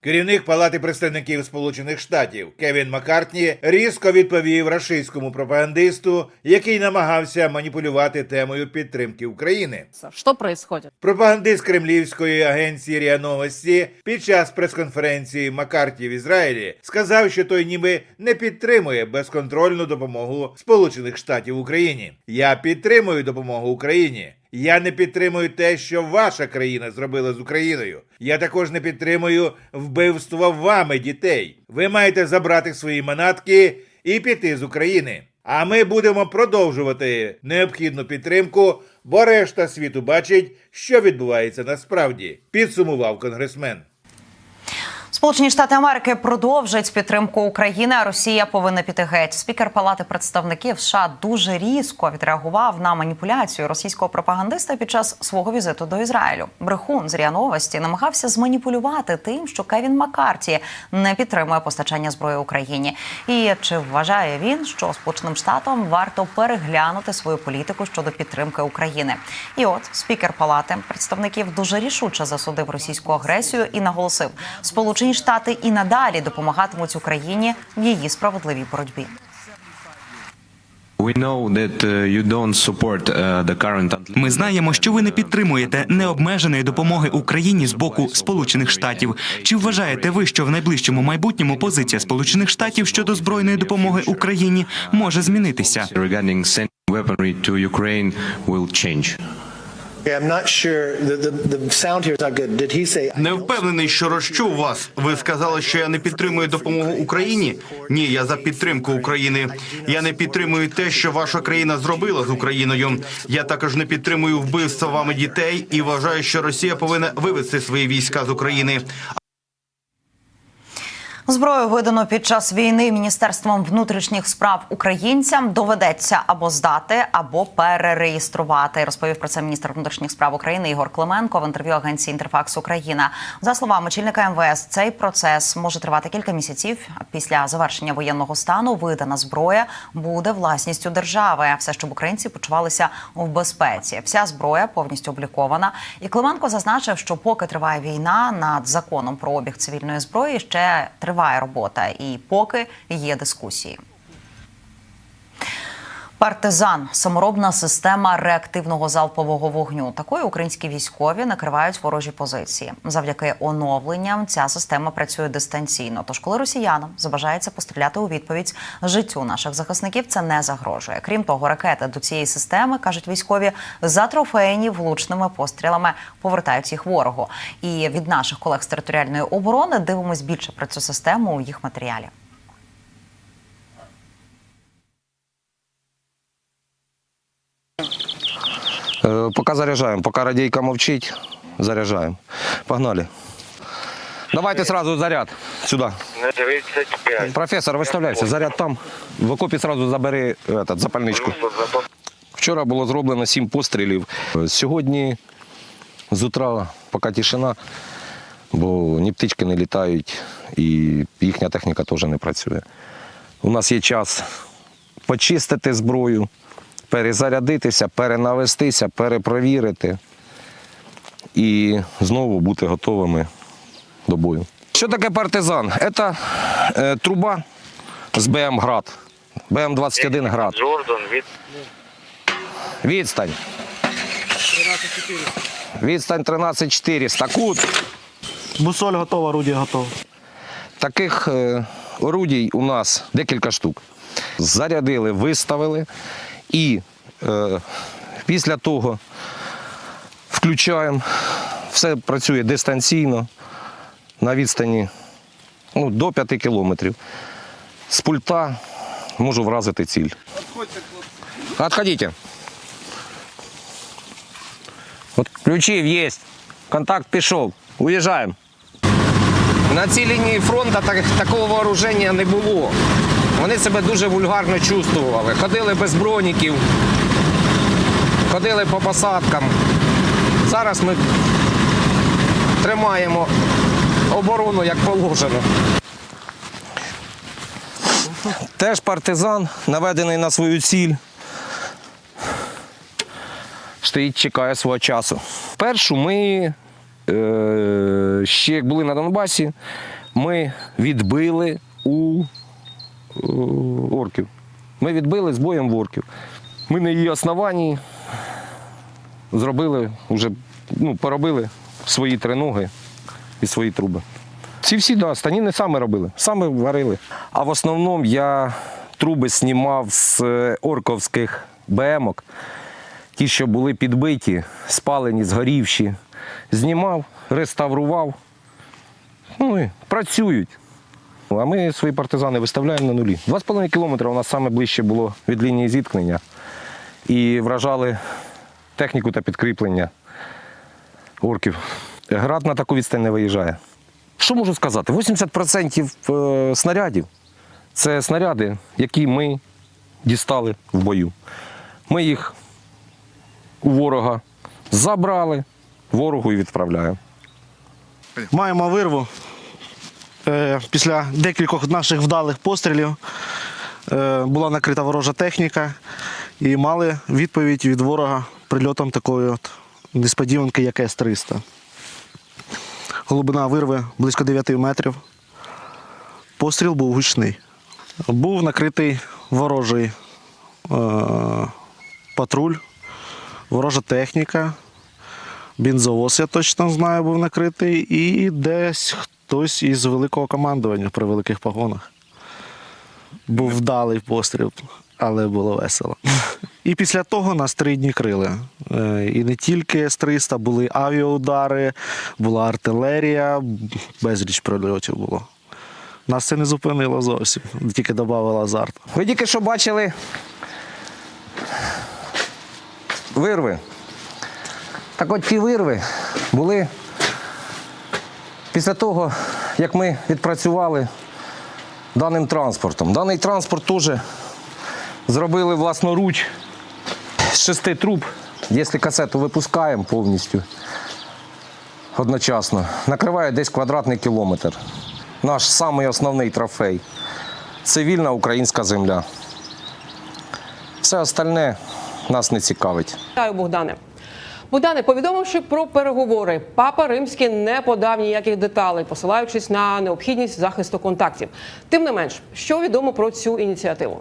Керівник Палати представників Сполучених Штатів Кевін Маккартні різко відповів рашистському пропагандисту, який намагався маніпулювати темою підтримки України. Что происходит? Пропагандист кремлівської агенції РІА Новості під час прес-конференції Маккарті в Ізраїлі сказав, що той ніби не підтримує безконтрольну допомогу Сполучених Штатів Україні. Я підтримую допомогу Україні. Я не підтримую те, що ваша країна зробила з Україною. Я також не підтримую вбивство вами дітей. Ви маєте забрати свої манатки і піти з України. А ми будемо продовжувати необхідну підтримку, бо решта світу бачить, що відбувається насправді, підсумував конгресмен. Сполучені Штати Америки продовжать підтримку України. а Росія повинна піти геть. Спікер Палати представників США дуже різко відреагував на маніпуляцію російського пропагандиста під час свого візиту до Ізраїлю. Брехун з РІА Новості намагався зманіпулювати тим, що Кевін Маккарті не підтримує постачання зброї Україні. І чи вважає він, що Сполученим Штатам варто переглянути свою політику щодо підтримки України? І от спікер Палати представників дуже рішуче засудив російську агресію і наголосив, Сполучені Штати і надалі допомагатимуть Україні в її справедливій боротьбі. Uh, uh, Ми знаємо, що ви не підтримуєте необмеженої допомоги Україні з боку Сполучених Штатів. Чи вважаєте ви, що в найближчому майбутньому позиція Сполучених Штатів щодо збройної допомоги Україні може змінитися? Не впевнений, що розчув вас. Ви сказали, що я не підтримую допомогу Україні. Ні, я за підтримку України. Я не підтримую те, що ваша країна зробила з Україною. Я також не підтримую вбивства вами дітей і вважаю, що Росія повинна вивести свої війська з України. Зброю видану під час війни міністерством внутрішніх справ українцям доведеться або здати, або перереєструвати. Розповів про це міністр внутрішніх справ України Ігор Клименко в інтерв'ю агенції Інтерфакс Україна. За словами очільника МВС, цей процес може тривати кілька місяців. Після завершення воєнного стану видана зброя буде власністю держави. Все, щоб українці почувалися в безпеці. Вся зброя повністю облікована. І Клименко зазначив, що поки триває війна над законом про обіг цивільної зброї, ще триває робота, і поки є дискусії. Партизан саморобна система реактивного залпового вогню. Такою українські військові накривають ворожі позиції. Завдяки оновленням ця система працює дистанційно. Тож, коли росіянам забажається постріляти у відповідь життю наших захисників, це не загрожує. Крім того, ракети до цієї системи кажуть військові затрофейні влучними пострілами повертають їх ворогу. І від наших колег з територіальної оборони дивимось більше про цю систему у їх матеріалі. Э, Пока заряжаем, пока радейка молчить, заряжаем. Погнали. Давайте сразу заряд сюда. Професор, виставляйся, заряд там. В окопі сразу забери этот, запальничку. Вчора було зроблено сім пострілів. Сьогодні з утра, поки тишина, бо ні птички не літають і їхня техніка теж не працює. У нас є час почистити зброю, перезарядитися, перенавестися, перепровірити і знову бути готовими до бою. Що таке партизан? Це е, труба з БМ Град. БМ-21 Град. Джордан від Відстань. Відстань 13400. Кут. Бусоль готова, орудие готово. Таких е, орудій у нас декілька штук. Зарядили, виставили і е, після того включаємо. Все працює дистанційно на відстані ну, до 5 кілометрів. З пульта можу вразити ціль. Отходите. От включив, є. Контакт пішов. Уїжджаємо. На цій лінії фронту так, такого вооруження не було. Вони себе дуже вульгарно чувствували. Ходили без броніків, ходили по посадкам. Зараз ми тримаємо оборону як положено. Теж партизан, наведений на свою ціль. Стоїть, чекає свого часу. Першу ми е, ще як були на Донбасі, ми відбили у орків. Ми відбили з боєм в орків. Ми на її основанні зробили, вже, ну, поробили свої триноги і свої труби. Ці всі да, станіни саме робили, саме варили. А в основному я труби знімав з е, орковських БМок, ті, що були підбиті, спалені, згорівші. Знімав, реставрував. Ну і працюють. А ми свої партизани виставляємо на нулі. 2,5 кілометри у нас саме ближче було від лінії зіткнення. І вражали техніку та підкріплення орків. Град на таку відстань не виїжджає. Що можу сказати? 80% е, снарядів це снаряди, які ми дістали в бою. Ми їх у ворога забрали, ворогу і відправляємо. Маємо вирву. Е, Після декількох наших вдалих пострілів е, була накрита ворожа техніка і мали відповідь від ворога прильотом такої от несподіванки, як С-300. Глибина вирви близько 9 метрів. Постріл був гучний. Був накритий ворожий е, патруль, ворожа техніка, бензовоз, я точно знаю, був накритий, і десь хтось із великого командування при великих погонах. Був вдалий постріл, але було весело. І після того нас три дні крили. Е, І не тільки С-300, були авіаудари, була артилерія, безліч прильотів було. Нас це не зупинило зовсім, тільки додавало азарт. Ви тільки що бачили вирви. Так от ті вирви були після того, як ми відпрацювали даним транспортом. Даний транспорт теж зробили власноруч з шести труб. Якщо касету випускаємо повністю одночасно, накриває десь квадратний кілометр. Наш самий основний трофей цивільна українська земля. Все остальне нас не цікавить. Вітаю, Богдане. Богдане, повідомивши про переговори, папа римський не подав ніяких деталей, посилаючись на необхідність захисту контактів. Тим не менш, що відомо про цю ініціативу?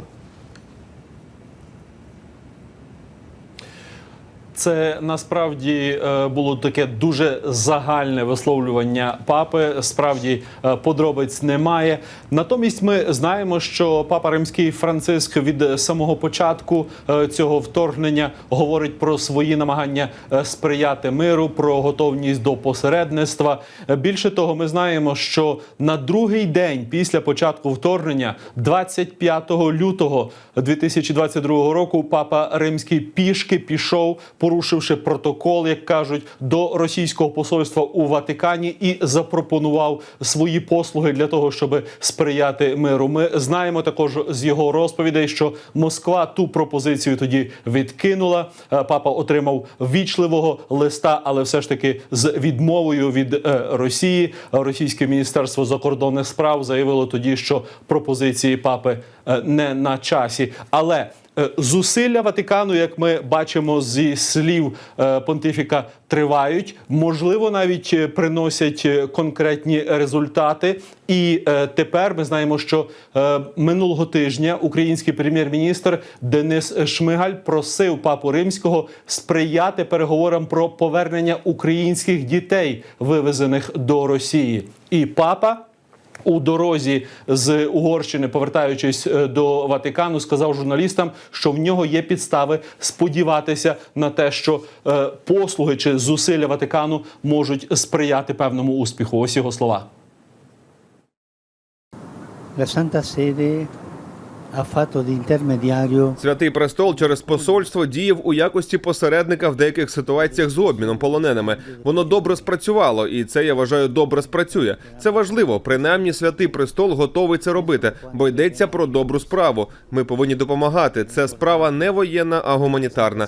Це насправді е, було таке дуже загальне висловлювання папи. Справді е, подробиць немає. Натомість ми знаємо, що папа римський Франциск від самого початку е, цього вторгнення говорить про свої намагання сприяти миру, про готовність до посередництва. Більше того, ми знаємо, що на другий день після початку вторгнення, 25 лютого 2022 року, папа римський пішки пішов, порушивши протокол, як кажуть, до російського посольства у Ватикані і запропонував свої послуги для того, щоб сприяти миру. Ми знаємо також з його розповідей, що Москва ту пропозицію тоді відкинула. Е, Папа отримав вічливого листа, але все ж таки з відмовою від е, Росії. Російське міністерство закордонних справ заявило тоді, що пропозиції папи е, не на часі, але Зусилля Ватикану, як ми бачимо зі слів е, понтифіка, тривають. Можливо, навіть е, приносять е, конкретні результати. І е, тепер ми знаємо, що е, минулого тижня український прем'єр-міністр Денис Шмигаль просив папу римського сприяти переговорам про повернення українських дітей, вивезених до Росії. І папа у дорозі з Угорщини, повертаючись е, до Ватикану, сказав журналістам, що в нього є підстави сподіватися на те, що е, послуги чи зусилля Ватикану можуть сприяти певному успіху. Ось його слова. La Santa Sede Святий престол через посольство діяв у якості посередника в деяких ситуаціях з обміном полоненими. Воно добре спрацювало, і це я вважаю добре спрацює. Це важливо. Принаймні, святий престол готовий це робити, бо йдеться про добру справу. Ми повинні допомагати. Це справа не воєнна, а гуманітарна.